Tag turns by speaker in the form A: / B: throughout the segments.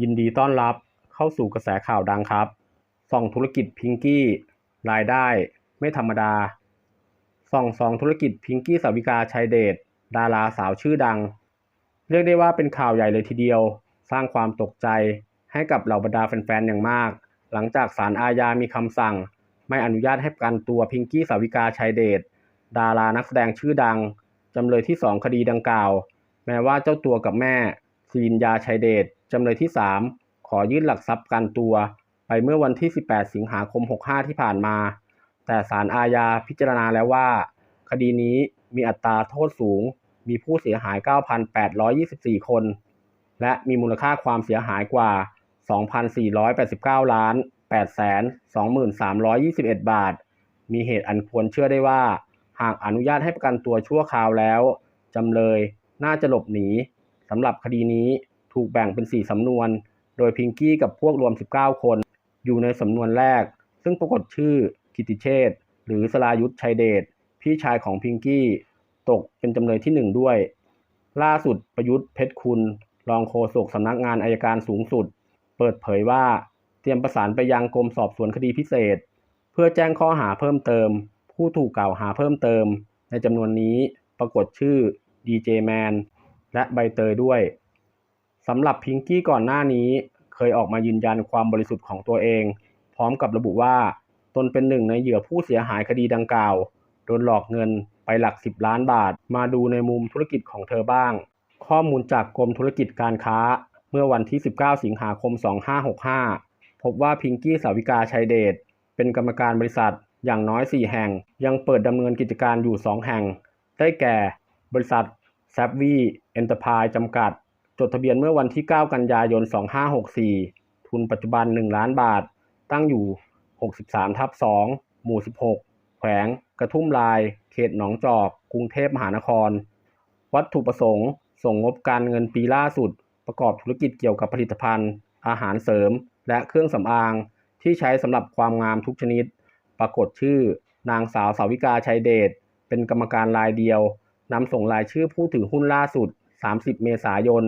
A: ยินดีต้อนรับเข้าสู่กระแสข่าวดังครับส่องธุรกิจพิงกี้รายได้ไม่ธรรมดาส่องสองธุรกิจพิงกี้สาวิกาชัยเดชดาราสาวชื่อดัง เรียกได้ว่าเป็นข่าวใหญ่เลยทีเดียว สร้างความตกใจให้กับเหล่าบรรดาแฟนๆอย่างมาก หลังจากศาลอาญามีคำสั่ง ไม่อนุญาตให้ประกันตัวพิงกี้สาวิกาชัยเดชดารานักแสดงชื่อดังจำเลยที่2คดีดังกล่าว แม้ว่าเจ้าตัวกับแม่ศิรินยาชัยเดช จำเลยที่ 3 ขอยื่นหลักทรัพย์ประกันตัว ไปเมื่อวันที่ 18 สิงหาคม 65 ที่ผ่านมา แต่ศาลอาญาพิจารณาแล้วว่า คดีนี้มีอัตราโทษสูง มีผู้เสียหาย 9,824 คน และมีมูลค่าความเสียหายกว่า 2,489 ล้าน8แสน23,21 บาท มีเหตุอันควรเชื่อได้ว่า หากอนุญาตให้ประกันตัวชั่วคราวแล้ว จำเลยน่าจะหลบหนีสำหรับคดีนี้ ถูกแบ่งเป็น 4 สำนวน โดยพิงกี้กับพวกรวม 19 คน อยู่ในสำนวนแรก ซึ่งปรากฏชื่อกิติเชษหรือสรายุทธชัยเดชพี่ชายของพิงกี้ ตกเป็นจำเลยที่ 1 ด้วย ล่าสุดประยุทธ์เพชรคุณ รองโฆษกสำนักงานอายการสูงสุด เปิดเผยว่าเตรียมประสานไปยังกรมสอบสวนคดีพิเศษ เพื่อแจ้งข้อหาเพิ่มเติม ผู้ถูกกล่าวหาเพิ่มเติม ในจำนวนนี้ปรากฏชื่อดีเจแมนและใบเตยด้วย สำหรับพิงกี้ก่อนหน้านี้ เคยออกมายืนยันความบริสุทธิ์ของตัวเอง พร้อมกับระบุว่า ตนเป็นหนึ่งในเหยื่อผู้เสียหายคดีดังกล่าว โดนหลอกเงินไปหลัก 10 ล้านบาท มาดูในมุมธุรกิจของเธอบ้าง ข้อมูลจากกรมธุรกิจการค้า เมื่อวันที่ 19 สิงหาคม 2565 พบว่าพิงกี้สาวิกาชัยเดชเป็นกรรมการบริษัทอย่างน้อย 4 แห่ง ยังเปิดดำเนินกิจการอยู่ 2 แห่ง ได้แก่ บริษัท s a v v y Enterprise จำกัด จดทะเบียนเมื่อวันที่ 9 กันยายน 2564 ทุนปัจจุบัน 1 ล้านบาท ตั้งอยู่ 63 ทับ 2 หมู่ 16 แขวง กระทุ่มลาย เขตหนองจอก กรุงเทพมหานคร วัตถุประสงค์ ส่งงบการเงินปีล่าสุด ประกอบธุรกิจเกี่ยวกับผลิตภัณฑ์ อาหารเสริม และเครื่องสำอาง ที่ใช้สำหรับความงามทุกชนิด ปรากฏชื่อ นางสาวสาวิกาชัยเดช เป็นกรรมการรายเดียวนำส่งรายชื่อผู้ถือหุ้นล่าสุด 30 เมษายน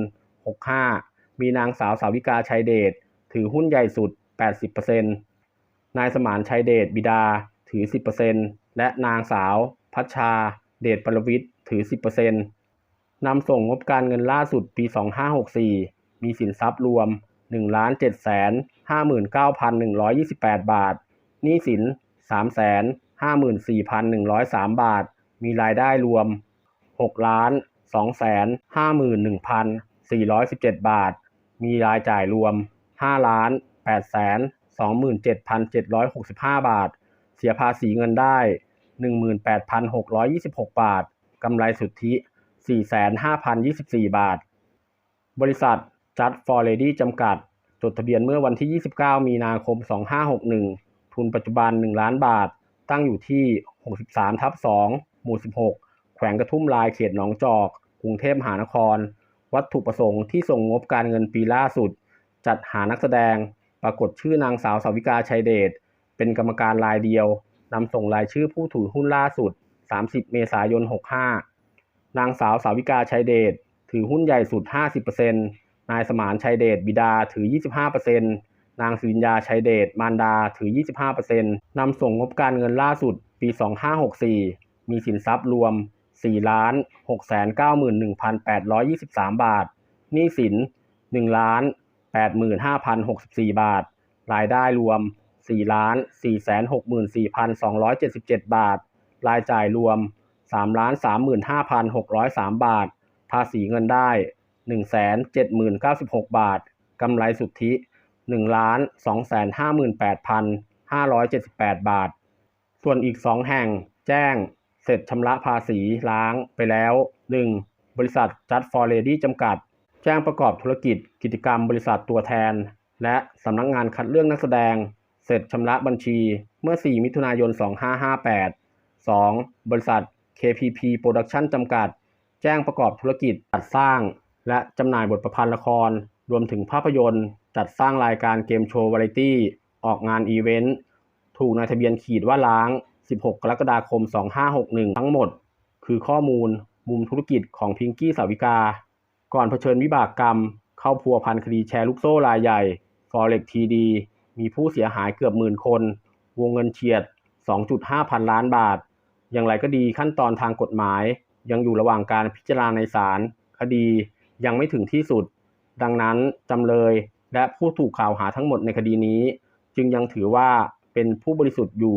A: 2565 มีนางสาวสาวิกาชัยเดชถือหุ้นใหญ่สุด 80%นายสมานชัยเดชบิดาถือ 10%และนางสาว พัชชา เดชปรวิทย์ถือ 10%นำส่งงบการเงินล่าสุดปี 2564 มีสินทรัพย์รวม 1,759,128 บาท หนี้สิน 354,103 บาท มีรายได้รวม 6 2 5 1 5 417 บาท มีรายจ่ายรวม 5 ล้าน8แสน27,765 บาท เสียภาษีเงินได้ 18,626 บาท กำไรสุทธิ 45,024 บาท บริษัทจัดฟอร์เรดี้จำกัด จดทะเบียนเมื่อวันที่ 29 มีนาคม 2561 ทุนปัจจุบัน 1 ล้านบาท ตั้งอยู่ที่ 63 ทับ 2 หมู่ 16 แขวงกระทุ่มลายเขตหนองจอก กรุงเทพมหานคร วัตถุประสงค์ที่ส่งงบการเงินปีล่าสุด จัดหานักแสดง ปรากฏชื่อนางสาวสาวิกาชัยเดช เป็นกรรมการรายเดียวนำส่งรายชื่อผู้ถือหุ้นล่าสุด 30 เมษายน 65 นางสาวสาวิกาชัยเดช ถือหุ้นใหญ่สุด 50%นายสมานชัยเดชบิดาถือ 25%นางศิรินยาชัยเดชมารดาถือ 25%นำส่งงบการเงินล่าสุด ปี 2564 มีสินทรัพย์รวม 4ล้าน691,823 บาท หนี้สิน1ล้าน85,064 บาท รายได้รวม4ล้าน464,277 บาท รายจ่ายรวม3ล้าน35,603 บาท ภาษีเงินได้170,096 บาท กำไรสุทธิ1ล้าน258,578 บาท ส่วนอีก 2 แห่งแจ้ง เสร็จชำระภาษีล้างไปแล้ว 1. บริษัทจัดฟอร์เรดี้จำกัด แจ้งประกอบธุรกิจ กิจกรรมบริษัทตัวแทน และสำนักงงานคัดเลือกนักแสดง เสร็จชำระบัญชีเมื่อ 4 มิถุนายน 2558 2. บริษัท KPP Production จำกัด แจ้งประกอบธุรกิจจัดสร้าง และจำหน่ายบทประพันธ์ละคร รวมถึงภาพยนตร์ จัดสร้างรายการเกมโชว์วาไรตี้ ออกงานอีเวนต์ ถูกนายทะเบียนขีดว่าล้าง 16 กรกฎาคม 2561 ทั้งหมด คือข้อมูลมุมธุรกิจของพิงกี้สาวิกา ก่อนเผชิญวิบากกรรม เข้าพัวพันคดีแชร์ลูกโซ่รายใหญ่ Forex TD มีผู้เสียหายเกือบหมื่นคน วงเงินเฉียด 2.5 พันล้านบาท อย่างไรก็ดีขั้นตอนทางกฎหมาย ยังอยู่ระหว่างการพิจารณาในศาลคดียังไม่ถึงที่สุด ดังนั้นจำเลยและผู้ถูกกล่าวหาทั้งหมดในคดีนี้ จึงยังถือว่าเป็นผู้บริสุทธิ์อยู่